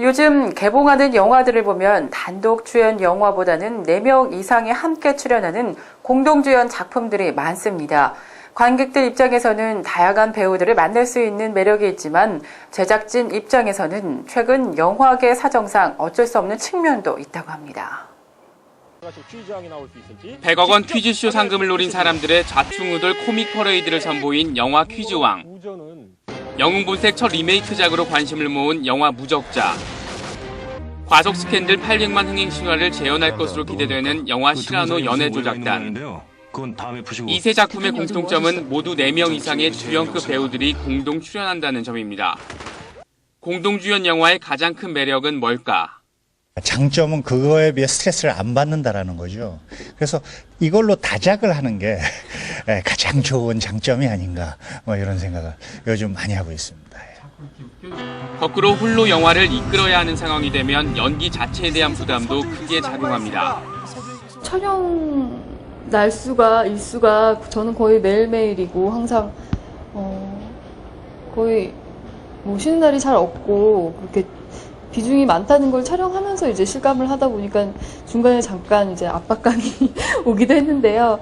요즘 개봉하는 영화들을 보면 단독 주연 영화보다는 4명 이상이 함께 출연하는 공동주연 작품들이 많습니다. 관객들 입장에서는 다양한 배우들을 만날 수 있는 매력이 있지만 제작진 입장에서는 최근 영화계 사정상 어쩔 수 없는 측면도 있다고 합니다. 100억 원 퀴즈쇼 상금을 노린 사람들의 좌충우돌 코믹 퍼레이드를 선보인 영화 퀴즈왕. 영웅본색 첫 리메이크작으로 관심을 모은 영화 무적자. 과속 스캔들 800만 흥행 신화를 재현할 것으로 기대되는 영화 시라노 연애 조작단. 이 세 작품의 공통점은 모두 4명 이상의 주연급 배우들이 공동 출연한다는 점입니다. 공동주연 영화의 가장 큰 매력은 뭘까? 장점은 그거에 비해 스트레스를 안 받는다라는 거죠. 그래서 이걸로 다작을 하는 게 예, 가장 좋은 장점이 아닌가 뭐 이런 생각을 요즘 많이 하고 있습니다. 거꾸로 홀로 영화를 이끌어야 하는 상황이 되면 연기 자체에 대한 부담도 크게 작용합니다. 촬영 날수가 일수가 저는 거의 매일매일이고 항상 어 거의 뭐 쉬는 날이 잘 없고 그렇게 비중이 많다는 걸 촬영하면서 이제 실감을 하다 보니까 중간에 잠깐 이제 압박감이 오기도 했는데요.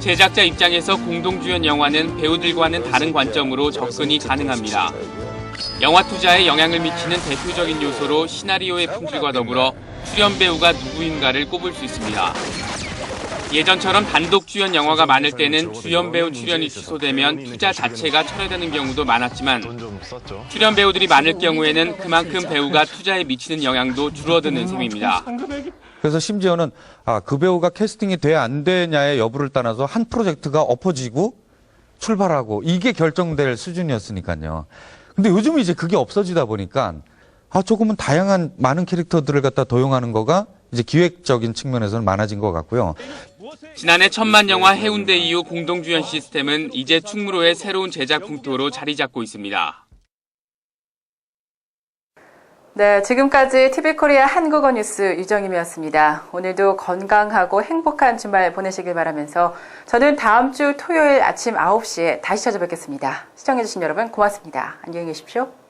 제작자 입장에서 공동주연 영화는 배우들과는 다른 관점으로 접근이 가능합니다. 영화 투자에 영향을 미치는 대표적인 요소로 시나리오의 품질과 더불어 출연 배우가 누구인가를 꼽을 수 있습니다. 예전처럼 단독 주연 영화가 많을 때는 주연 배우 출연이 취소되면 투자 자체가 철회되는 경우도 많았지만 출연 배우들이 많을 경우에는 그만큼 배우가 투자에 미치는 영향도 줄어드는 셈입니다. 그래서 심지어는 아, 그 배우가 캐스팅이 돼 안 되냐의 여부를 떠나서 한 프로젝트가 엎어지고 출발하고 이게 결정될 수준이었으니까요. 근데 요즘 이제 그게 없어지다 보니까 아, 조금은 다양한 많은 캐릭터들을 갖다 도용하는 거가 이제 기획적인 측면에서는 많아진 것 같고요. 지난해 천만 영화 해운대 이후 공동주연 시스템은 이제 충무로의 새로운 제작 풍토로 자리 잡고 있습니다. 네, 지금까지 TV코리아 한국어 뉴스 유정임이었습니다. 오늘도 건강하고 행복한 주말 보내시길 바라면서 저는 다음 주 토요일 아침 9시에 다시 찾아뵙겠습니다. 시청해주신 여러분 고맙습니다. 안녕히 계십시오.